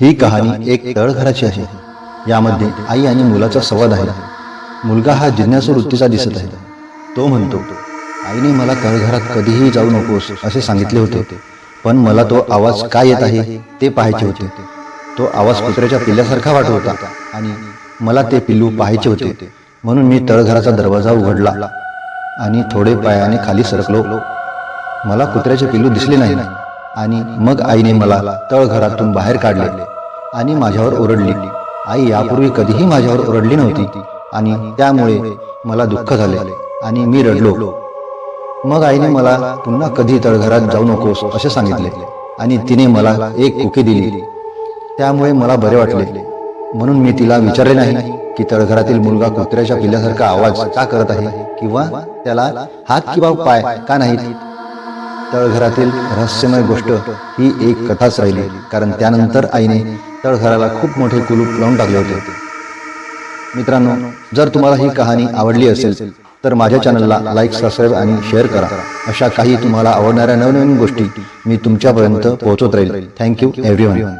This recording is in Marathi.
ही कहाणी एक तळघराची आहे. यामध्ये आई आणि मुलाचा संवाद आहे. मुलगा हा जिज्ञासू वृत्तीचा दिसत आहे. तो म्हणतो आईने मला तळघरात कधीही जाऊ नकोस असे सांगितले होते. पण मला तो आवाज काय येत आहे ते पाहायचे होते. तो आवाज कुत्र्याच्या पिल्ल्यासारखा वाटत होता आणि मला ते पिल्लू पाहायचे होते. म्हणून मी तळघराचा दरवाजा उघडला आणि थोडे पायाने खाली सरकलो. मला कुत्र्याचे पिल्लू दिसले नाही. आणि मग आईने मला तळघरातून बाहेर काढले आणि माझ्यावर ओरडली. आई यापूर्वी कधीही माझ्यावर ओरडली नव्हती आणि त्यामुळे मला दुःख झाले आणि मी रडलो. मग आईने मला पुन्हा कधी तळघरात जाऊ नकोस असे सांगितले आणि तिने मला एक कुकी दिली. त्यामुळे मला बरे वाटले. म्हणून मी तिला विचारले नाही की तळघरातील मुलगा कुत्र्याच्या पिल्यासारखा आवाज का करत आहे किंवा त्याला हात किंवा पाय का नाहीत? तळघरातील रहस्यमय गोष्ट ही एक कथाच राहिली कारण त्यानंतर आईने तळघराला खूप मोठे कुलूप लावून टाकले होते. मित्रांनो जर तुम्हाला ही कहाणी आवडली असेल तर माझ्या चॅनलला लाईक सबस्क्राईब आणि शेअर करा. अशा काही तुम्हाला आवडणाऱ्या नवनवीन गोष्टी मी तुमच्यापर्यंत पोहोचवत राहील. Thank you everyone.